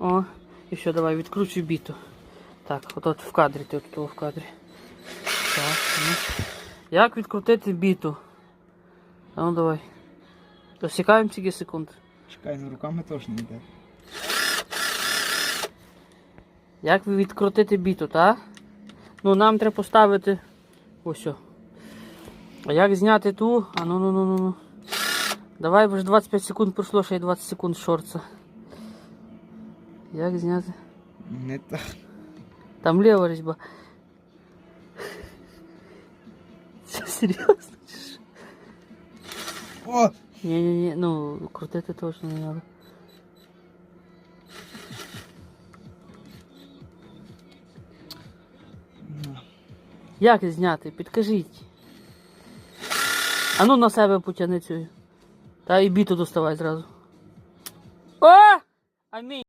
О, і що, давай, відкручуй біту. Так, от от в кадрі, ти от тут в кадрі. Так, ну. Як відкрутити біту? А ну давай. Досікаємо скільки секунд. Чекай, ну руками теж не йде. Як відкрутити біту, так? Ну нам треба поставити. Ось. о. А як зняти ту? А ну ну ну ну ну. Давай ж 25 секунд пройшло, ще й 20 секунд шорца. Як зняти? Не так. Там лева резьба. Це серйозно? О! Ні-ні-ні, ну крутити точно не треба. Як зняти? Підкажіть. А ну на себе потягни цю. Та і біту доставай зразу. О! Амінь.